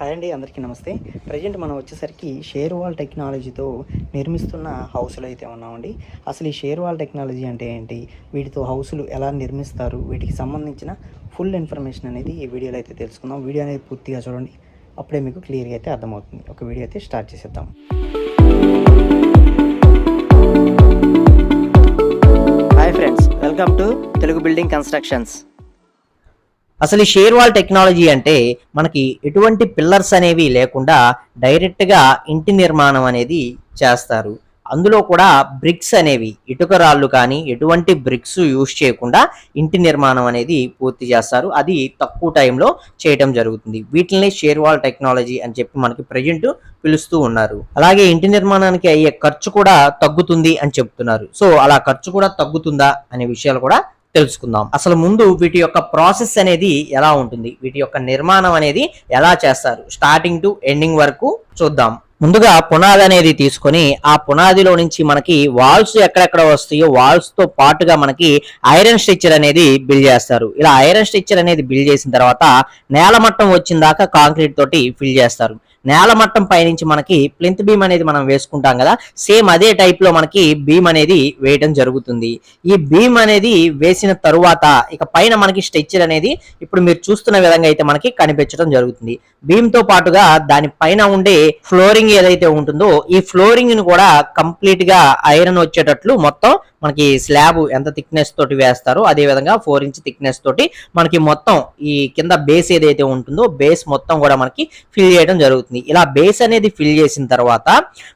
Hi అండి అందరికీ నమస్తే. ప్రజెంట్ మనం వచ్చేసరికి షేర్ వాల్ టెక్నాలజీతో నిర్మిస్తున్న హౌస్లో అయితే ఉన్నామండి. అసలు ఈ షేర్ వాల్ టెక్నాలజీ అంటే ఏంటి? వీటితో హౌసులు ఎలా నిర్మిస్తారు? వీటికి సంబంధించిన ఫుల్ ఇన్ఫర్మేషన్ అనేది ఈ వీడియోలో అయితే తెలుసుకుందాం. వీడియో అనేది పూర్తిగా చూడండి. అప్పుడే మీకు క్లియర్గా అయితే అర్థమవుతుంది. ఒక వీడియో అయితే స్టార్ట్ చేసేద్దాం. Hi friends welcome to Telugu building constructions. అసలు ఈ షేర్ వాల్ టెక్నాలజీ అంటే మనకి ఎటువంటి పిల్లర్స్ అనేవి లేకుండా డైరెక్ట్గా ఇంటి నిర్మాణం అనేది చేస్తారు. అందులో కూడా బ్రిక్స్ అనేవి ఇటుక రాళ్ళు కానీ ఎటువంటి బ్రిక్స్ యూజ్ చేయకుండా ఇంటి నిర్మాణం అనేది పూర్తి చేస్తారు. అది తక్కువ టైంలో చేయటం జరుగుతుంది. వీటిని షేర్ వాల్ టెక్నాలజీ అని చెప్పి మనకి ప్రజెంట్ పిలుస్తూ ఉన్నారు. అలాగే ఇంటి నిర్మాణానికి అయ్యే ఖర్చు కూడా తగ్గుతుంది అని చెప్తున్నారు. సో అలా ఖర్చు కూడా తగ్గుతుందా అనే విషయాలు కూడా తెలుసుకుందాం. అసలు ముందు వీటి యొక్క ప్రాసెస్ అనేది ఎలా ఉంటుంది? వీటి యొక్క నిర్మాణం అనేది ఎలా చేస్తారు? స్టార్టింగ్ టు ఎండింగ్ వరకు చూద్దాం. ముందుగా పునాది అనేది తీసుకొని ఆ పునాదిలో నుంచి మనకి వాల్స్ ఎక్కడెక్కడ వస్తాయో వాల్స్తో పాటుగా మనకి ఐరన్ స్ట్రక్చర్ అనేది బిల్డ్ చేస్తారు. ఇలా ఐరన్ స్ట్రక్చర్ అనేది బిల్డ్ చేసిన తర్వాత నేల మట్టం వచ్చిన దాకా కాంక్రీట్ తోటి ఫిల్ చేస్తారు. నేల మట్టం పైనుంచి మనకి ప్లింత్ బీమ్ అనేది మనం వేసుకుంటాం కదా. సేమ్ అదే టైప్లో మనకి బీమ్ అనేది వేయడం జరుగుతుంది. ఈ బీమ్ అనేది వేసిన తరువాత ఇక పైన మనకి స్ట్రెచ్చర్ అనేది ఇప్పుడు మీరు చూస్తున్న విధంగా అయితే మనకి కనిపించడం జరుగుతుంది. బీమ్తో పాటుగా దాని పైన ఉండే ఫ్లోరింగ్ ఏదైతే ఉంటుందో ఈ ఫ్లోరింగ్ని కూడా కంప్లీట్గా ఐరన్ వచ్చేటట్లు మొత్తం మనకి స్లాబ్ ఎంత థిక్నెస్ తోటి వేస్తారో అదే విధంగా ఫోర్ ఇంచ్ థిక్నెస్ తోటి మనకి మొత్తం ఈ కింద బేస్ ఏదైతే ఉంటుందో బేస్ మొత్తం కూడా మనకి ఫిల్ చేయడం జరుగుతుంది. ఇలా బేస్ అనేది ఫిల్ చేసిన తర్వాత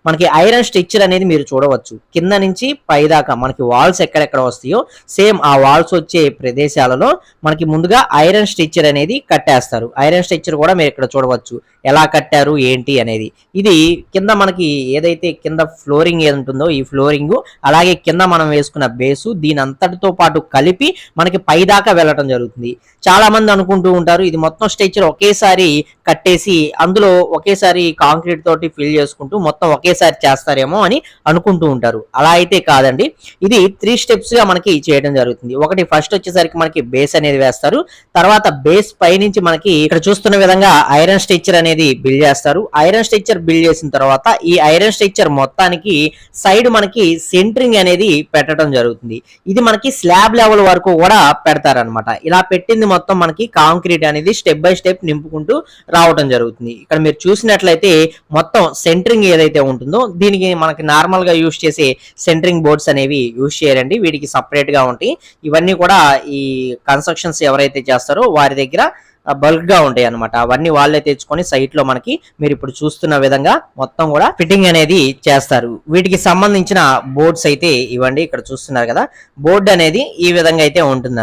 మనకి ఐరన్ స్ట్రక్చర్ అనేది మీరు చూడవచ్చు. కింద నుంచి పై దాకా మనకి వాల్స్ ఎక్కడెక్కడ వస్తాయో సేమ్ ఆ వాల్స్ వచ్చే ప్రదేశాలలో మనకి ముందుగా ఐరన్ స్ట్రక్చర్ అనేది కట్టేస్తారు. ఐరన్ స్ట్రక్చర్ కూడా మీరు ఇక్కడ చూడవచ్చు. ఎలా కట్టారు ఏంటి అనేది. ఇది కింద మనకి ఏదైతే కింద ఫ్లోరింగ్ ఏదంటుందో ఉంటుందో ఈ ఫ్లోరింగ్ అలాగే కింద మనం వేసుకున్న బేసు దీని అంతటితో పాటు కలిపి మనకి పైదాకా వెళ్ళటం జరుగుతుంది. చాలా మంది అనుకుంటూ ఉంటారు ఇది మొత్తం స్ట్రక్చర్ ఒకేసారి కట్టేసి అందులో ఒకేసారి కాంక్రీట్ తోటి ఫిల్ చేసుకుంటూ మొత్తం ఒకేసారి చేస్తారేమో అని అనుకుంటూ ఉంటారు. అలా అయితే కాదండి. ఇది త్రీ స్టెప్స్గా మనకి చేయడం జరుగుతుంది. ఒకటి ఫస్ట్ వచ్చేసరికి మనకి బేస్ అనేది వేస్తారు. తర్వాత బేస్ పై నుంచి మనకి ఇక్కడ చూస్తున్న విధంగా ఐరన్ స్ట్రక్చర్ అనేది బిల్డ్ చేస్తారు. ఐరన్ స్ట్రక్చర్ బిల్డ్ చేసిన తర్వాత ఈ ఐరన్ స్ట్రక్చర్ మొత్తానికి సైడ్ మనకి సెంటరింగ్ అనేది పెట్టడం జరుగుతుంది. ఇది మనకి స్లాబ్ లెవెల్ వరకు కూడా పెడతారనమాట ఇలా పెట్టింది మొత్తం మనకి కాంక్రీట్ అనేది స్టెప్ బై స్టెప్ నింపుకుంటూ రావడం జరుగుతుంది. ఇక్కడ మీరు చూసినట్లయితే మొత్తం సెంటరింగ్ ఏదైతే ఉంటుందో దీనికి మనకి నార్మల్గా యూస్ చేసే సెంటరింగ్ బోర్డ్స్ అనేవి యూస్ చేయరండి. వీటికి సపరేట్గా ఉంటాయి. ఇవన్నీ కూడా ఈ కన్స్ట్రక్షన్స్ ఎవరైతే చేస్తారో వారి దగ్గర బల్క్గా ఉంటాయి అనమాట అవన్నీ వాళ్ళే తెచ్చుకొని సైట్లో మనకి మీరు ఇప్పుడు చూస్తున్న విధంగా మొత్తం కూడా ఫిట్టింగ్ అనేది చేస్తారు. వీటికి సంబంధించిన బోర్డ్స్ అయితే ఇవ్వండి. ఇక్కడ చూస్తున్నారు కదా. బోర్డు అనేది ఈ విధంగా అయితే ఉంటుంది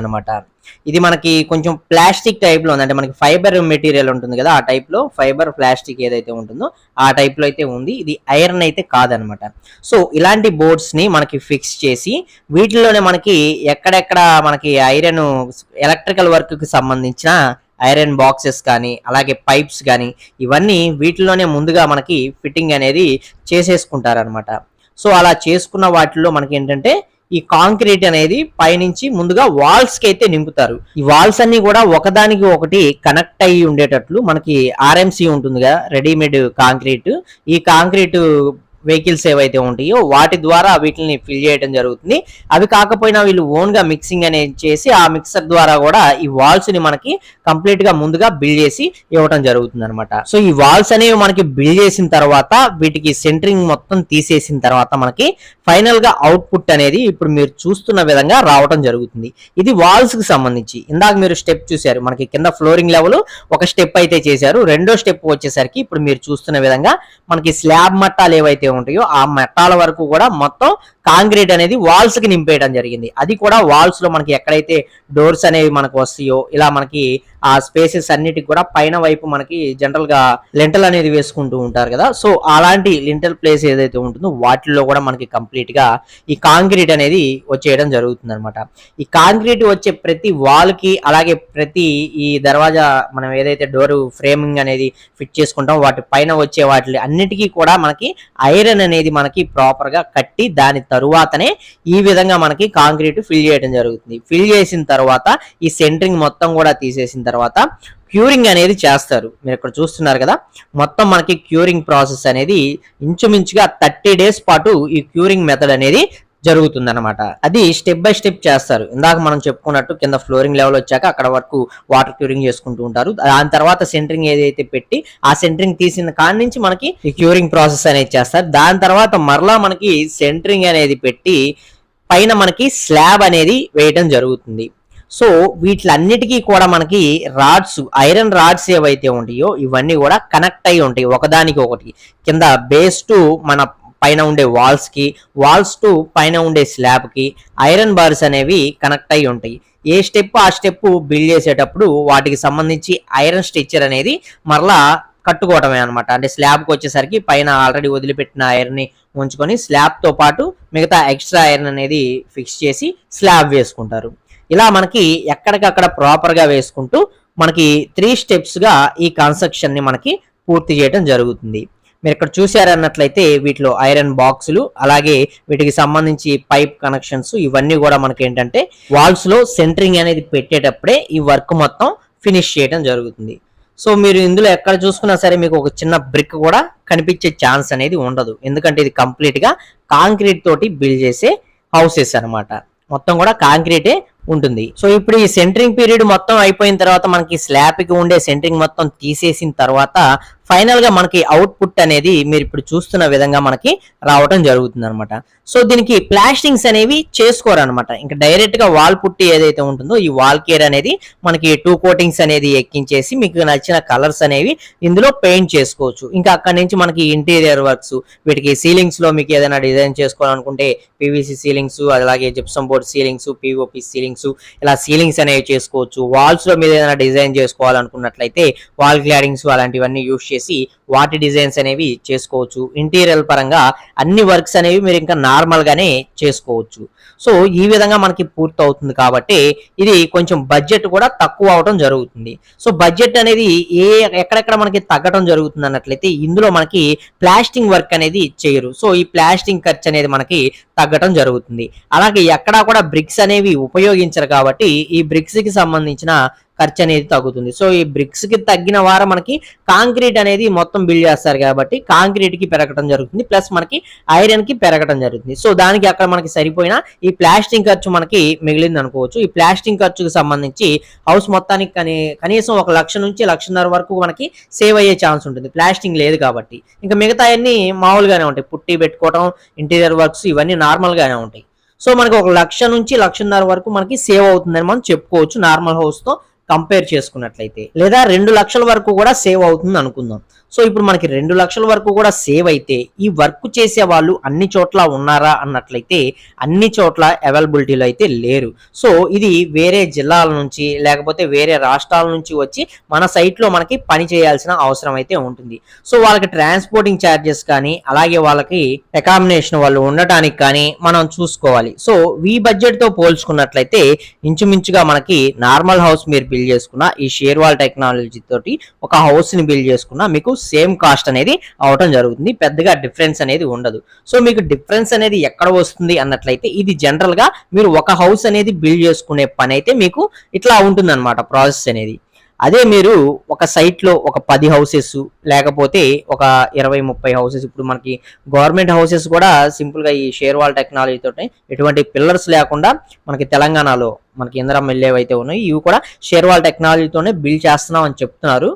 ఇది మనకి కొంచెం ప్లాస్టిక్ టైప్లో ఉంది. అంటే మనకి ఫైబర్ మెటీరియల్ ఉంటుంది కదా ఆ టైప్లో ఫైబర్ ప్లాస్టిక్ ఏదైతే ఉంటుందో ఆ టైప్లో అయితే ఉంది. ఇది ఐరన్ అయితే కాదనమాట. సో ఇలాంటి బోర్డ్స్ని మనకి ఫిక్స్ చేసి వీటిలోనే మనకి ఎక్కడెక్కడ మనకి ఐరన్ ఎలక్ట్రికల్ వర్క్కి సంబంధించిన ఐరన్ బాక్సెస్ కానీ అలాగే పైప్స్ కానీ ఇవన్నీ వీటిలోనే ముందుగా మనకి ఫిట్టింగ్ అనేది చేసేసుకుంటారనమాట. సో అలా చేసుకున్న వాటిల్లో మనకి ఏంటంటే ఈ కాంక్రీట్ అనేది పైనుంచి ముందుగా వాల్స్కి అయితే నింపుతారు. ఈ వాల్స్ అన్ని కూడా ఒకదానికి ఒకటి కనెక్ట్ అయ్యి ఉండేటట్లు మనకి ఆర్ఎంసి ఉంటుంది కదా రెడీమేడ్ కాంక్రీట్ ఈ కాంక్రీట్ వెహికల్స్ ఏవైతే ఉంటాయో వాటి ద్వారా వీటిని ఫిల్ చేయడం జరుగుతుంది. అవి కాకపోయినా వీళ్ళు ఓన్గా మిక్సింగ్ అనేది చేసి ఆ మిక్సర్ ద్వారా కూడా ఈ వాల్స్ని మనకి కంప్లీట్గా ముందుగా బిల్డ్ చేసి ఇవ్వడం జరుగుతుంది అనమాట సో ఈ వాల్స్ అనేవి మనకి బిల్డ్ చేసిన తర్వాత వీటికి సెంటరింగ్ మొత్తం తీసేసిన తర్వాత మనకి ఫైనల్గా అవుట్పుట్ అనేది ఇప్పుడు మీరు చూస్తున్న విధంగా రావడం జరుగుతుంది. ఇది వాల్స్కి సంబంధించి. ఇందాక మీరు స్టెప్ చూశారు. మనకి కింద ఫ్లోరింగ్ లెవెల్ ఒక స్టెప్ అయితే చేశారు. రెండో స్టెప్ వచ్చేసరికి ఇప్పుడు మీరు చూస్తున్న విధంగా మనకి స్లాబ్ మట్టాలు ఏవైతే ఉంటాయో ఆ మట్టాల వరకు కూడా మొత్తం కాంక్రీట్ అనేది వాల్స్కి నింపేయడం జరిగింది. అది కూడా వాల్స్లో మనకి ఎక్కడైతే డోర్స్ అనేవి మనకు వస్తాయో ఇలా మనకి ఆ స్పేసెస్ అన్నిటికి కూడా పైన వైపు మనకి జనరల్గా లింటల్ అనేది వేసుకుంటూ ఉంటారు కదా. సో అలాంటి లింటల్ ప్లేస్ ఏదైతే ఉంటుందో వాటిల్లో కూడా మనకి కంప్లీట్గా ఈ కాంక్రీట్ అనేది వచ్చేయడం జరుగుతుంది అనమాట ఈ కాంక్రీట్ వచ్చే ప్రతి వాల్కి అలాగే ప్రతి ఈ దర్వాజా మనం ఏదైతే డోర్ ఫ్రేమింగ్ అనేది ఫిట్ చేసుకుంటాం వాటి పైన వచ్చే వాటి అన్నిటికీ కూడా మనకి ఐరన్ అనేది మనకి ప్రాపర్గా కట్టి దాని తరువాతనే ఈ విధంగా మనకి కాంక్రీట్ ఫిల్ చేయడం జరుగుతుంది. ఫిల్ చేసిన తర్వాత ఈ సెంటరింగ్ మొత్తం కూడా తీసేసిన తర్వాత క్యూరింగ్ అనేది చేస్తారు. మీరు ఇక్కడ చూస్తున్నారు కదా మొత్తం మనకి క్యూరింగ్ ప్రాసెస్ అనేది ఇంచుమించుగా థర్టీ డేస్ పాటు ఈ క్యూరింగ్ మెథడ్ అనేది జరుగుతుంది అనమాట అది స్టెప్ బై స్టెప్ చేస్తారు. ఇందాక మనం చెప్పుకున్నట్టు కింద ఫ్లోరింగ్ లెవెల్ వచ్చాక అక్కడ వరకు వాటర్ క్యూరింగ్ చేసుకుంటూ ఉంటారు. దాని తర్వాత సెంటరింగ్ ఏదైతే పెట్టి ఆ సెంటరింగ్ తీసిన కాడి నుంచి మనకి క్యూరింగ్ ప్రాసెస్ అనేది చేస్తారు. దాని తర్వాత మరలా మనకి సెంటరింగ్ అనేది పెట్టి పైన మనకి స్లాబ్ అనేది వేయడం జరుగుతుంది. సో వీటిలన్నిటికీ కూడా మనకి రాడ్స్ ఐరన్ రాడ్స్ ఏవైతే ఉంటాయో ఇవన్నీ కూడా కనెక్ట్ అయి ఉంటాయి. ఒకదానికి ఒకటి. కింద బేస్ టు మన పైన ఉండే వాల్స్కి వాల్స్ టు పైన ఉండే స్లాబ్కి ఐరన్ బార్స్ అనేవి కనెక్ట్ అయి ఉంటాయి. ఏ స్టెప్ ఆ స్టెప్ బిల్డ్ చేసేటప్పుడు వాటికి సంబంధించి ఐరన్ స్ట్రక్చర్ అనేది మరలా కట్టుకోవటమే అనమాట అంటే స్లాబ్కి వచ్చేసరికి పైన ఆల్రెడీ వదిలిపెట్టిన ఐరన్ని ఉంచుకొని స్లాబ్తో పాటు మిగతా ఎక్స్ట్రా ఐరన్ అనేది ఫిక్స్ చేసి స్లాబ్ వేసుకుంటారు. ఇలా మనకి ఎక్కడికక్కడ ప్రాపర్గా వేసుకుంటూ మనకి త్రీ స్టెప్స్గా ఈ కన్స్ట్రక్షన్ని మనకి పూర్తి చేయడం జరుగుతుంది. మీరు ఇక్కడ చూసారన్నట్లయితే వీటిలో ఐరన్ బాక్సులు అలాగే వీటికి సంబంధించి పైప్ కనెక్షన్స్ ఇవన్నీ కూడా మనకి ఏంటంటే వాల్స్లో సెంటరింగ్ అనేది పెట్టేటప్పుడే ఈ వర్క్ మొత్తం ఫినిష్ చేయడం జరుగుతుంది. సో మీరు ఇందులో ఎక్కడ చూసుకున్నా సరే మీకు ఒక చిన్న బ్రిక్ కూడా కనిపించే ఛాన్స్ అనేది ఉండదు. ఎందుకంటే ఇది కంప్లీట్గా కాంక్రీట్ తోటి బిల్డ్ చేసే హౌసెస్ అనమాట మొత్తం కూడా కాంక్రీటే ఉంటుంది. సో ఇప్పుడు ఈ సెంటరింగ్ పీరియడ్ మొత్తం అయిపోయిన తర్వాత మనకి స్లాబ్కి ఉండే సెంటరింగ్ మొత్తం తీసేసిన తర్వాత ఫైనల్గా మనకి అవుట్పుట్ అనేది మీరు ఇప్పుడు చూస్తున్న విధంగా మనకి రావటం జరుగుతుంది అనమాట సో దీనికి ప్లాస్టింగ్స్ అనేవి చేసుకోరనమాట ఇంకా డైరెక్ట్గా వాల్ పుట్టి ఏదైతే ఉంటుందో ఈ వాల్ కేర్ అనేది మనకి టూ కోటింగ్స్ అనేది ఎక్కించేసి మీకు నచ్చిన కలర్స్ అనేవి ఇందులో పెయింట్ చేసుకోవచ్చు. ఇంకా అక్కడ నుంచి మనకి ఇంటీరియర్ వర్క్స్ వీటికి సీలింగ్స్లో మీకు ఏదైనా డిజైన్ చేసుకోవాలనుకుంటే పీవీసీ సీలింగ్స్ అలాగే gypsum board ceilings POP ceilings ఇలా సీలింగ్స్ అనేవి చేసుకోవచ్చు. వాల్స్లో మీరు ఏదైనా డిజైన్ చేసుకోవాలనుకున్నట్లయితే వాల్ క్లాడింగ్స్ అలాంటివన్నీ యూస్ చేసి వాటి డిజైన్స్ అనేవి చేసుకోవచ్చు. ఇంటీరియర్ పరంగా అన్ని వర్క్స్ అనేవి మీరు ఇంకా నార్మల్ గానే చేసుకోవచ్చు. సో ఈ విధంగా మనకి పూర్తి అవుతుంది కాబట్టి ఇది కొంచెం బడ్జెట్ కూడా తక్కువ అవడం జరుగుతుంది. సో బడ్జెట్ అనేది ఏ ఎక్కడెక్కడ మనకి తగ్గడం జరుగుతుంది అన్నట్లయితే ఇందులో మనకి ప్లాస్టింగ్ వర్క్ అనేది చేయరు. సో ఈ ప్లాస్టింగ్ ఖర్చు అనేది మనకి తగ్గటం జరుగుతుంది. అలాగే ఎక్కడా కూడా బ్రిక్స్ అనేవి ఉపయోగించరు కాబట్టి ఈ బ్రిక్స్కి సంబంధించిన ఖర్చు అనేది తగ్గుతుంది. సో ఈ బ్రిక్స్కి తగ్గిన వారం మనకి కాంక్రీట్ అనేది మొత్తం బిల్డ్ చేస్తారు కాబట్టి కాంక్రీట్కి పెరగడం జరుగుతుంది. ప్లస్ మనకి ఐరన్కి పెరగడం జరుగుతుంది. సో దానికి అక్కడ మనకి సరిపోయిన ఈ ప్లాస్టింగ్ ఖర్చు మనకి మిగిలింది అనుకోవచ్చు. ఈ ప్లాస్టింగ్ ఖర్చుకు సంబంధించి హౌస్ మొత్తానికి కనీసం ఒక లక్ష నుంచి లక్షన్నర వరకు మనకి సేవ్ అయ్యే ఛాన్స్ ఉంటుంది. ప్లాస్టింగ్ లేదు కాబట్టి. ఇంకా మిగతా అన్ని మామూలుగానే ఉంటాయి. పుట్టి పెట్టుకోవడం ఇంటీరియర్ వర్క్స్ ఇవన్నీ నార్మల్ గానే ఉంటాయి. సో మనకి ఒక లక్ష నుంచి లక్షన్నర వరకు మనకి సేవ్ అవుతుందని మనం చెప్పుకోవచ్చు. నార్మల్ హౌస్తో కంపేర్ చేసుకున్నట్లయితే లేదా రెండు లక్షల వరకు కూడా సేవ్ అవుతుంది అనుకుందాం సో ఇప్పుడు మనకి రెండు లక్షల వరకు కూడా సేవ్ అయితే ఈ వర్క్ చేసే వాళ్ళు అన్ని చోట్ల ఉన్నారా అన్నట్లయితే అన్ని చోట్ల అవైలబిలిటీలో అయితే లేరు. సో ఇది వేరే జిల్లాల నుంచి లేకపోతే వేరే రాష్ట్రాల నుంచి వచ్చి మన సైట్లో మనకి పని చేయాల్సిన అవసరం అయితే ఉంటుంది. సో వాళ్ళకి ట్రాన్స్పోర్టింగ్ ఛార్జెస్ కానీ అలాగే వాళ్ళకి అకామినేషన్ వాళ్ళు ఉండటానికి కానీ మనం చూసుకోవాలి. సో ఈ బడ్జెట్తో పోల్చుకున్నట్లయితే ఇంచుమించుగా మనకి నార్మల్ హౌస్ మీరు బిల్డ్ చేసుకున్న ఈ షేర్వాల్ టెక్నాలజీ తోటి ఒక హౌస్ని బిల్డ్ చేసుకున్న మీకు సేమ్ కాస్ట్ అనేది అవటం జరుగుతుంది. పెద్దగా డిఫరెన్స్ అనేది ఉండదు. సో మీకు డిఫరెన్స్ అనేది ఎక్కడ వస్తుంది అన్నట్లయితే ఇది జనరల్గా మీరు ఒక హౌస్ అనేది బిల్డ్ చేసుకునే పని అయితే మీకు ఇట్లా ఉంటుంది అనమాట ప్రాసెస్ అనేది. అదే మీరు ఒక సైట్లో ఒక పది హౌసెస్ లేకపోతే ఒక ఇరవై ముప్పై హౌసెస్ ఇప్పుడు మనకి గవర్నమెంట్ హౌసెస్ కూడా సింపుల్గా ఈ షేర్ వాల్ టెక్నాలజీతో ఎటువంటి పిల్లర్స్ లేకుండా మనకి తెలంగాణలో మనకి ఇంద్రం ఇల్లు ఉన్నాయి ఇవి కూడా షేర్ వాల్ టెక్నాలజీతోనే బిల్డ్ చేస్తున్నాం అని చెప్తున్నారు.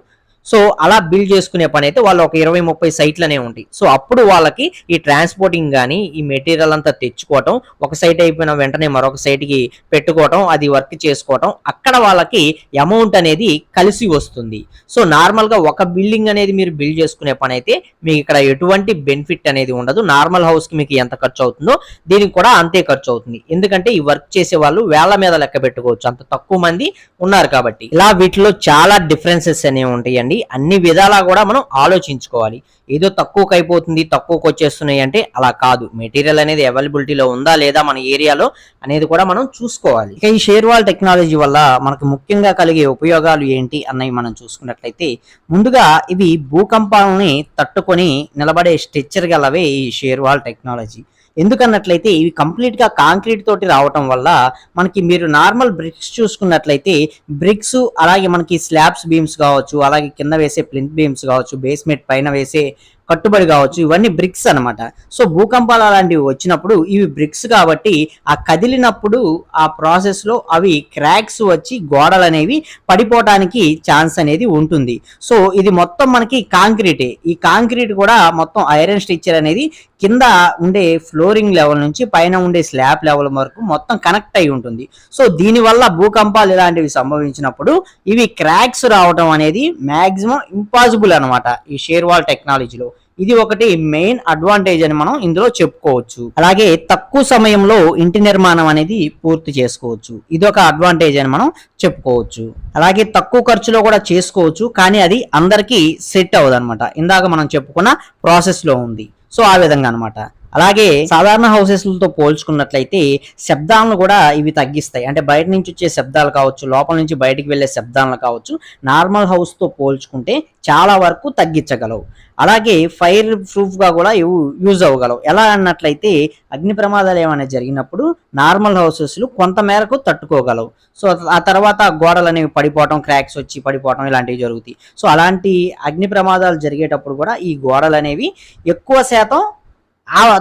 సో అలా బిల్డ్ చేసుకునే పని అయితే వాళ్ళు ఒక ఇరవై ముప్పై సైట్లనే ఉంటాయి. సో అప్పుడు వాళ్ళకి ఈ ట్రాన్స్పోర్టింగ్ కానీ ఈ మెటీరియల్ అంతా తెచ్చుకోవటం ఒక సైట్ అయిపోయిన వెంటనే మరొక సైట్కి కి పెట్టుకోవటం అది వర్క్ చేసుకోవటం అక్కడ వాళ్ళకి అమౌంట్ అనేది కలిసి వస్తుంది. సో నార్మల్గా ఒక బిల్డింగ్ అనేది మీరు బిల్డ్ చేసుకునే పని అయితే మీకు ఇక్కడ ఎటువంటి బెనిఫిట్ అనేది ఉండదు. నార్మల్ హౌస్కి మీకు ఎంత ఖర్చు అవుతుందో దీనికి కూడా అంతే ఖర్చు అవుతుంది. ఎందుకంటే ఈ వర్క్ చేసే వాళ్ళు వేల మీద లెక్క పెట్టుకోవచ్చు. అంత తక్కువ మంది ఉన్నారు కాబట్టి. ఇలా వీటిలో చాలా డిఫరెన్సెస్ అనేవి ఉంటాయండి. అన్ని విధాలా కూడా మనం ఆలోచించుకోవాలి. ఏదో తక్కువకి అయిపోతుంది తక్కువకి వచ్చేస్తున్నాయి అంటే అలా కాదు. మెటీరియల్ అనేది అవైలబిలిటీలో ఉందా లేదా మన ఏరియాలో అనేది కూడా మనం చూసుకోవాలి. ఇక ఈ షేర్వాల్ టెక్నాలజీ వల్ల మనకు ముఖ్యంగా కలిగే ఉపయోగాలు ఏంటి అన్నవి మనం చూసుకున్నట్లయితే ముందుగా ఇవి భూకంపాలని తట్టుకొని నిలబడే స్ట్రెచ్చర్ గలవే ఈ షేర్వాల్ టెక్నాలజీ. ఎందుకన్నట్లయితే ఇవి కంప్లీట్గా కాంక్రీట్ తోటి రావటం వల్ల మనకి మీరు నార్మల్ బ్రిక్స్ చూసుకున్నట్లయితే బ్రిక్స్ అలాగే మనకి స్లాబ్స్ బీమ్స్ కావచ్చు అలాగే కింద వేసే ప్లింత్ బీమ్స్ కావచ్చు బేస్మెంట్ పైన వేసే కట్టుబడి కావచ్చు ఇవన్నీ బ్రిక్స్ అన్నమాట. సో భూకంపాలు అలాంటివి వచ్చినప్పుడు ఇవి బ్రిక్స్ కాబట్టి ఆ కదిలినప్పుడు ఆ ప్రాసెస్లో అవి క్రాక్స్ వచ్చి గోడలు అనేవి పడిపోవటానికి ఛాన్స్ అనేది ఉంటుంది. సో ఇది మొత్తం మనకి కాంక్రీటే ఈ కాంక్రీట్ కూడా మొత్తం ఐరన్ స్ట్రక్చర్ అనేది కింద ఉండే ఫ్లోరింగ్ లెవెల్ నుంచి పైన ఉండే స్లాబ్ లెవెల్ వరకు మొత్తం కనెక్ట్ అయి ఉంటుంది. సో దీనివల్ల భూకంపాలు ఇలాంటివి సంభవించినప్పుడు ఇవి క్రాక్స్ రావడం అనేది మాక్సిమం ఇంపాసిబుల్ అనమాట ఈ షేర్ వాల్ టెక్నాలజీలో. ఇది ఒకటి మెయిన్ అడ్వాంటేజ్ అని మనం ఇందులో చెప్పుకోవచ్చు. అలాగే తక్కువ సమయంలో ఇంటి నిర్మాణం అనేది పూర్తి చేసుకోవచ్చు. ఇది ఒక అడ్వాంటేజ్ అని మనం చెప్పుకోవచ్చు. అలాగే తక్కువ ఖర్చులో కూడా చేసుకోవచ్చు కానీ అది అందరికీ సెట్ అవ్వదు అనమాట ఇందాక మనం చెప్పుకున్న ప్రాసెస్లో ఉంది. సో ఆ విధంగా అన్నమాట. అలాగే సాధారణ హౌసెస్తో పోల్చుకున్నట్లయితే శబ్దాలను కూడా ఇవి తగ్గిస్తాయి. అంటే బయట నుంచి వచ్చే శబ్దాలు కావచ్చు లోపల నుంచి బయటికి వెళ్ళే శబ్దాలను కావచ్చు నార్మల్ హౌస్తో పోల్చుకుంటే చాలా వరకు తగ్గించగలవు. అలాగే ఫైర్ ప్రూఫ్గా కూడా ఇవి యూజ్ అవ్వగలవు. ఎలా అన్నట్లయితే అగ్ని ప్రమాదాలు ఏమైనా జరిగినప్పుడు నార్మల్ హౌసెస్ కొంత మేరకు తట్టుకోగలవు. సో ఆ తర్వాత గోడలు అనేవి పడిపోవటం క్రాక్స్ వచ్చి పడిపోవటం ఇలాంటివి జరుగుతాయి. సో అలాంటి అగ్ని ప్రమాదాలు జరిగేటప్పుడు కూడా ఈ గోడలు అనేవి ఎక్కువ శాతం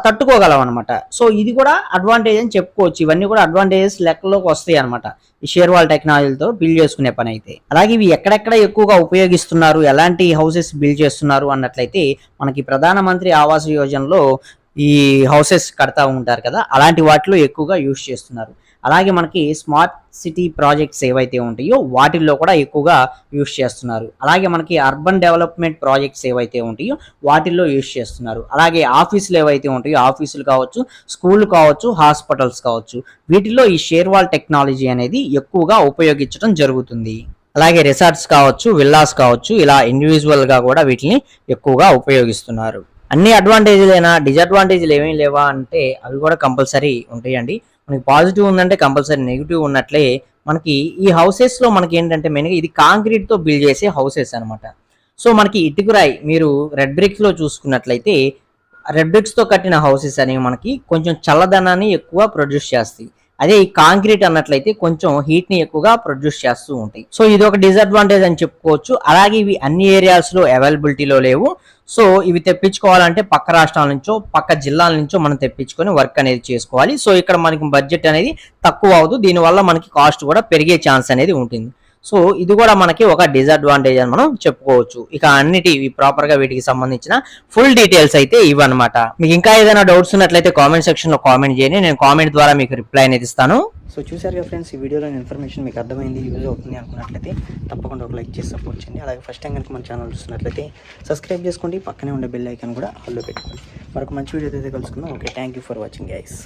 తట్టుకోగలం అనమాట సో ఇది కూడా అడ్వాంటేజ్ అని చెప్పుకోవచ్చు. ఇవన్నీ కూడా అడ్వాంటేజెస్ లెక్కలోకి వస్తాయి అనమాట ఈ షేర్ వాల్ టెక్నాలజీతో బిల్డ్ చేసుకునే పని అయితే. అలాగే ఇవి ఎక్కడెక్కడ ఎక్కువగా ఉపయోగిస్తున్నారు ఎలాంటి హౌసెస్ బిల్డ్ చేస్తున్నారు అన్నట్లయితే మనకి ప్రధానమంత్రి ఆవాస్ యోజనలో ఈ హౌసెస్ కడతా ఉంటారు కదా అలాంటి వాటిలో ఎక్కువగా యూజ్ చేస్తున్నారు. అలాగే మనకి స్మార్ట్ సిటీ ప్రాజెక్ట్స్ ఏవైతే ఉంటాయో వాటిల్లో కూడా ఎక్కువగా యూస్ చేస్తున్నారు. అలాగే మనకి అర్బన్ డెవలప్మెంట్ ప్రాజెక్ట్స్ ఏవైతే ఉంటాయో వాటిల్లో యూజ్ చేస్తున్నారు. అలాగే ఆఫీసులు ఏవైతే ఉంటాయో ఆఫీసులు కావచ్చు స్కూల్ కావచ్చు హాస్పిటల్స్ కావచ్చు వీటిల్లో ఈ షేర్వాల్ టెక్నాలజీ అనేది ఎక్కువగా ఉపయోగించడం జరుగుతుంది. అలాగే రిసార్ట్స్ కావచ్చు విల్లాస్ కావచ్చు ఇలా ఇండివిజువల్గా కూడా వీటిని ఎక్కువగా ఉపయోగిస్తున్నారు. అన్ని అడ్వాంటేజ్లైనా డిసడ్వాంటేజ్లు ఏమీ లేవా అంటే అవి కూడా కంపల్సరీ ఉంటాయండి. మనకి పాజిటివ్ ఉందంటే కంపల్సరీ నెగిటివ్ ఉన్నట్లే మనకి ఈ హౌసెస్లో మనకి ఏంటంటే మెయిన్గా ఇది కాంక్రీట్తో బిల్డ్ చేసే హౌసెస్ అనమాట సో మనకి ఇటుకురాయి మీరు రెడ్ బ్రిక్స్లో చూసుకున్నట్లయితే రెడ్ బ్రిక్స్తో కట్టిన హౌసెస్ అనేవి మనకి కొంచెం చల్లదనాన్ని ఎక్కువ ప్రొడ్యూస్ చేస్తాయి. అదే ఈ కాంక్రీట్ అన్నట్లయితే కొంచెం హీట్ని ఎక్కువగా ప్రొడ్యూస్ చేస్తూ ఉంటాయి. సో ఇది ఒక డిసడ్వాంటేజ్ అని చెప్పుకోవచ్చు. అలాగే ఇవి అన్ని ఏరియాస్లో అవైలబిలిటీలో లేవు. సో ఇవి తెప్పించుకోవాలంటే పక్క రాష్ట్రాల నుంచో పక్క జిల్లాల నుంచో మనం తెప్పించుకొని వర్క్ అనేది చేసుకోవాలి. సో ఇక్కడ మనకి బడ్జెట్ అనేది తక్కువ అవదు దీనివల్ల మనకి కాస్ట్ కూడా పెరిగే ఛాన్స్ అనేది ఉంటుంది. సో ఇది కూడా మనకి ఒక డిసడ్వాంటేజ్ అని మనం చెప్పుకోవచ్చు. ఇక అన్నిటి ప్రాపర్గా వీటికి సంబంధించిన ఫుల్ డీటెయిల్స్ అయితే ఇవన్నమాట మీకు ఇంకా ఏదైనా డౌట్స్ ఉన్నట్లయితే కామెంట్ సెక్షన్లో కామెంట్ చేయండి. నేను కామెంట్ ద్వారా మీకు రిప్లై అనేది ఇస్తాను. సో చూసారుగా ఫ్రెండ్స్ ఈ వీడియోలో ఇన్ఫర్మేషన్ మీకు అర్థమైంది యూజ్ అవుతుంది అనుకున్నట్లయితే తప్పకుండా ఒక లైక్ చేసి సపోర్ట్ చేయండి. అలాగే ఫస్ట్ టైం కనుక మన ఛానల్ చూస్తున్నట్లయితే సబ్స్క్రైబ్ చేసుకోండి. పక్కనే ఉండే బెల్ ఐకాన్ కూడా ఆల్లో పెట్టుకోండి. మరొక మంచి వీడియో అయితే కలుసుకుందాం. Okay thank you for watching guys